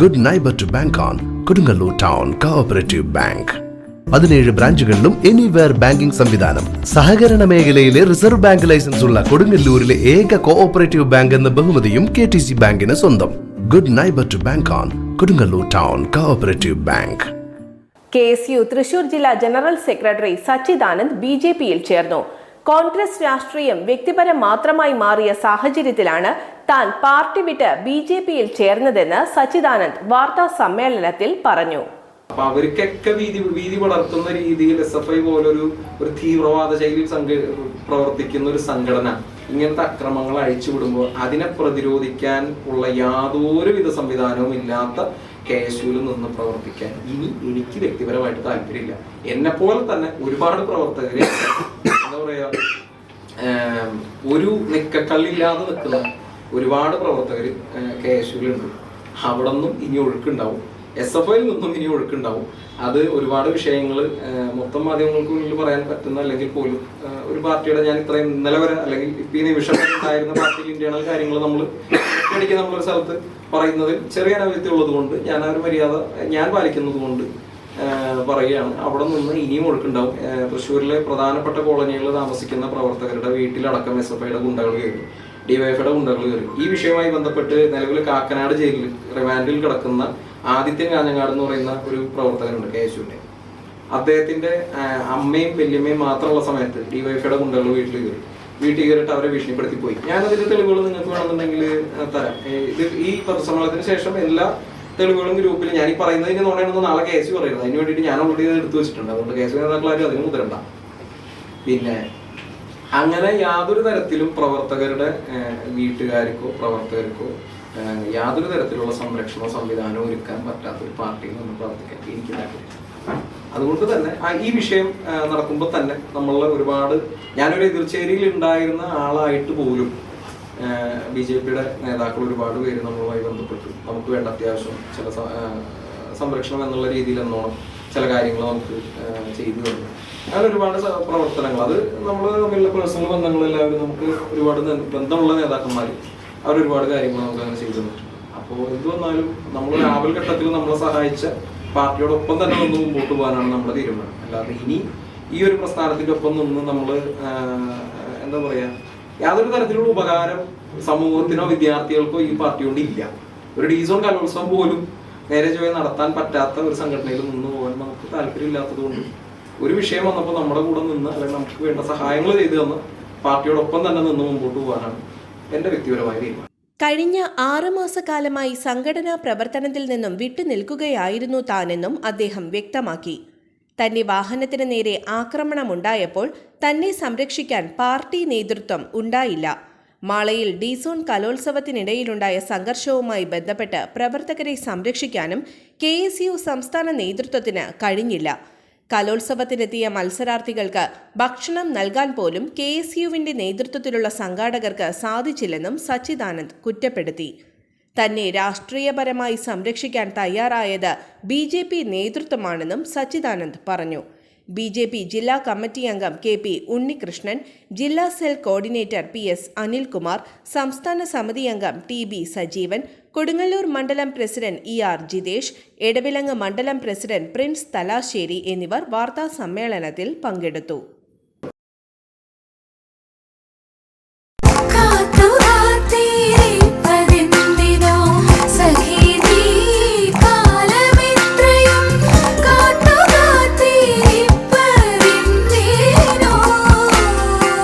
Good neighbour to bank on Kodungallur town cooperative bank പതിനേഴ് ബ്രാഞ്ചുകളിലും anywhere banking സംവിധാനം. സഹകരണ മേഖലയിലെ റിസർവ് ബാങ്ക് ലൈസൻസ് ഉള്ള കൊടുങ്ങല്ലൂരിലെ ഏക കോഓപ്പറേറ്റീവ് ബാങ്ക് എന്ന ബഹുമതിയും കെ ടി സി ബാങ്കിന് സ്വന്തം. Good neighbour to bank on Kodungallur town cooperative bank K S U Thrissur ജില്ലാ general secretary Sachidanand B J പിയിൽ ചേർന്നു. കോൺഗ്രസ് രാഷ്ട്രീയം വ്യക്തിപരം മാത്രമായി മാറിയ സാഹചര്യത്തിലാണ് താൻ പാർട്ടി വിട്ട് ബി ജെ പിയിൽ ചേർന്നതെന്ന് സച്ചിദാനന്ദ് വാർത്താ സമ്മേളനത്തിൽ പറഞ്ഞു. അപ്പൊ അവർക്കൊക്കെ വീതി വീതി വളർത്തുന്ന രീതിയിൽ എസ് എഫ് ഐ പോലൊരു ഒരു തീവ്രവാദ ശൈലിയിൽ സംഘ പ്രവർത്തിക്കുന്ന ഒരു സംഘടന ഇങ്ങനത്തെ അക്രമങ്ങൾ അഴിച്ചുവിടുമ്പോൾ അതിനെ പ്രതിരോധിക്കാൻ ഉള്ള യാതൊരുവിധ സംവിധാനവും ഇല്ലാത്ത കെ നിന്ന് പ്രവർത്തിക്കാൻ ഇനി എനിക്ക് വ്യക്തിപരമായിട്ട് താല്പര്യമില്ല. എന്നെ പോലെ തന്നെ ഒരുപാട് പ്രവർത്തകരെ എന്താ പറയാ ഒരു നിക്കക്കള്ളില്ലാതെ നിൽക്കുന്ന ഒരുപാട് പ്രവർത്തകർ കെ എസ് യുവിലുണ്ട് അവിടെ നിന്നും ഇനി ഒഴുക്കുണ്ടാവും. എസ് എഫ് ഐയിൽ നിന്നും ഇനി ഒഴുക്കുണ്ടാവും. അത് ഒരുപാട് വിഷയങ്ങൾ മൊത്തം മാധ്യമങ്ങൾക്ക് മുന്നിൽ പറയാൻ പറ്റുന്ന അല്ലെങ്കിൽ പോലും ഒരു പാർട്ടിയുടെ ഞാൻ ഇത്രയും ഇന്നലെ വരെ അല്ലെങ്കിൽ ഇപ്പൊ ഈ നിമിഷം ഉണ്ടായിരുന്ന പാർട്ടിയിൽ ഇന്റേണൽ കാര്യങ്ങൾ നമ്മൾ ഒറ്റയടിക്ക് നമ്മളൊരു സ്ഥലത്ത് പറയുന്നതിൽ ചെറിയ അനവധി ഉള്ളത് കൊണ്ട് ഞാൻ ആ ഒരു മര്യാദ ഞാൻ പാലിക്കുന്നത് കൊണ്ട് പറയുകയാണ്. അവിടെ നിന്ന് ഇനിയും ഒഴുക്കുണ്ടാവും. തൃശ്ശൂരിലെ പ്രധാനപ്പെട്ട കോളനികളിൽ താമസിക്കുന്ന പ്രവർത്തകരുടെ വീട്ടിലടക്കം എസ് എഫ് ഐയുടെ ഗുണ്ടകൾ കയറി. ഡിവൈഎഫ്ഐയുടെ ഗുണ്ടകൾ കയറി. ഈ വിഷയവുമായി ബന്ധപ്പെട്ട് നിലവിൽ കാക്കനാട് ജയിലിൽ റിമാൻഡിൽ കിടക്കുന്ന ആദിത്യൻ കാഞ്ഞങ്ങാട് എന്ന് പറയുന്ന ഒരു പ്രവർത്തകനുണ്ട് കെ യേശുവിന്റെ അദ്ദേഹത്തിന്റെ അമ്മയും വല്യമ്മയും മാത്രമുള്ള സമയത്ത് ഡിവൈഫയുടെ ഗുണ്ടകൾ വീട്ടിൽ കയറി. വീട്ടിൽ കയറിയിട്ട് അവരെ ഭീഷണിപ്പെടുത്തി പോയി. ഞാൻ അതിന്റെ തെളിവുകൾ നിങ്ങൾക്ക് വേണമെന്നുണ്ടെങ്കിൽ തരാം. ഇത് ഈ പത്രസമ്മേളനത്തിന് ശേഷം എല്ലാ തെളിവുകളും ഗ്രൂപ്പിൽ ഞാൻ ഈ പറയുന്നതിന് നോണയാണെന്ന് നാളെ കേസ് പറയുന്നത്. അതിന് വേണ്ടിയിട്ട് ഞാൻ ഓൾറെഡി എടുത്തു വെച്ചിട്ടുണ്ട്. അതുകൊണ്ട് കേസ് നേതാക്കളാരും അതിന് പിന്നെ അങ്ങനെ യാതൊരു തരത്തിലും പ്രവർത്തകരുടെ വീട്ടുകാർക്കോ പ്രവർത്തകർക്കോ യാതൊരു തരത്തിലുള്ള സംരക്ഷണ സംവിധാനം ഒരുക്കാൻ പറ്റാത്ത ഒരു പാർട്ടി നിന്ന് പ്രവർത്തിക്കാൻ എനിക്ക് താല്പര്യം അതുകൊണ്ട് തന്നെ ഈ വിഷയം നടക്കുമ്പോൾ തന്നെ നമ്മളെ ഒരുപാട് ഞാനൊരു എതിർച്ചേരിയിൽ ഉണ്ടായിരുന്ന ആളായിട്ട് പോലും ബി ജെ പിയുടെ നേതാക്കൾ ഒരുപാട് പേര് നമ്മളുമായി ബന്ധപ്പെട്ടു. നമുക്ക് വേണ്ട അത്യാവശ്യം ചില സംരക്ഷണം എന്നുള്ള രീതിയിൽ എന്നോണം ചില കാര്യങ്ങൾ നമുക്ക് ചെയ്തു തന്നു. അങ്ങനെ ഒരുപാട് പ്രവർത്തനങ്ങൾ അത് നമ്മൾ തമ്മിലുള്ള പേഴ്സണൽ ബന്ധങ്ങളെല്ലാവരും നമുക്ക് ഒരുപാട് ബന്ധമുള്ള നേതാക്കന്മാർ അവർ ഒരുപാട് കാര്യങ്ങൾ നമുക്ക് അങ്ങനെ ചെയ്തു തന്നിട്ടുണ്ട് അപ്പോൾ എന്ത് വന്നാലും നമ്മൾ രാവിലെ ഘട്ടത്തിൽ നമ്മളെ സഹായിച്ച പാർട്ടിയോടൊപ്പം തന്നെ നിന്ന് മുമ്പോട്ട് പോകാനാണ് നമ്മുടെ തീരുമാനം. അല്ലാതെ ഇനി ഈ ഒരു പ്രസ്ഥാനത്തിന്റെ ഒപ്പം നിന്ന് നമ്മൾ എന്താ പറയാ യാതൊരു തരത്തിലുള്ള ഉപകാരം സമൂഹത്തിനോ വിദ്യാർത്ഥികൾക്കോ ഈ പാർട്ടി കൊണ്ട് ഇല്ല. ഒരു ഡീസോൺ കലോത്സവം പോലും നേരെ ചൊവ്വേ നടത്താൻ പറ്റാത്ത ഒരു സംഘടനയിൽ നിന്ന് പോകാൻ നമുക്ക് താല്പര്യമില്ലാത്തത് കൊണ്ട് ഒരു വിഷയം വന്നപ്പോൾ നമ്മുടെ കൂടെ നിന്ന് അല്ലെങ്കിൽ നമുക്ക് വേണ്ട സഹായങ്ങൾ ചെയ്തു തന്ന് പാർട്ടിയോടൊപ്പം തന്നെ നിന്ന് മുമ്പോട്ട് പോകാനാണ് എന്റെ വ്യക്തിപരമായ തീരുമാനം. കഴിഞ്ഞ ആറുമാസക്കാലമായി സംഘടനാ പ്രവർത്തനത്തിൽ നിന്നും വിട്ടുനിൽക്കുകയായിരുന്നു താനെന്നും അദ്ദേഹം വ്യക്തമാക്കി. തന്റെ വാഹനത്തിന് നേരെ ആക്രമണമുണ്ടായപ്പോൾ തന്നെ സംരക്ഷിക്കാൻ പാർട്ടി നേതൃത്വം ഉണ്ടായില്ല. മാളയിൽ ഡീസോൺ കലോത്സവത്തിനിടയിലുണ്ടായ സംഘർഷവുമായി ബന്ധപ്പെട്ട് പ്രവർത്തകരെ സംരക്ഷിക്കാനും കെ എസ് യു സംസ്ഥാന നേതൃത്വത്തിന് കഴിഞ്ഞില്ല. കലോത്സവത്തിനെത്തിയ മത്സരാർത്ഥികൾക്ക് ഭക്ഷണം നൽകാൻ പോലും കെ എസ് യുവിന്റെ നേതൃത്വത്തിലുള്ള സംഘാടകർക്ക് സാധിച്ചില്ലെന്നും സച്ചിദാനന്ദ് കുറ്റപ്പെടുത്തി. തന്നെ രാഷ്ട്രീയപരമായി സംരക്ഷിക്കാൻ തയ്യാറായത് ബി ജെ പി നേതൃത്വമാണെന്നും സച്ചിദാനന്ദ് പറഞ്ഞു. ബി ജെ പി ജില്ലാ കമ്മിറ്റി അംഗം കെ പി ഉണ്ണികൃഷ്ണൻ ജില്ലാ cell coordinator P S Anilkumar സംസ്ഥാന സമിതി അംഗം ടി ബി സജീവൻ കൊടുങ്ങല്ലൂർ മണ്ഡലം president E R Jitesh Edavilangu മണ്ഡലം പ്രസിഡന്റ് പ്രിൻസ് തലാശ്ശേരി എന്നിവർ വാർത്താ സമ്മേളനത്തിൽ പങ്കെടുത്തു.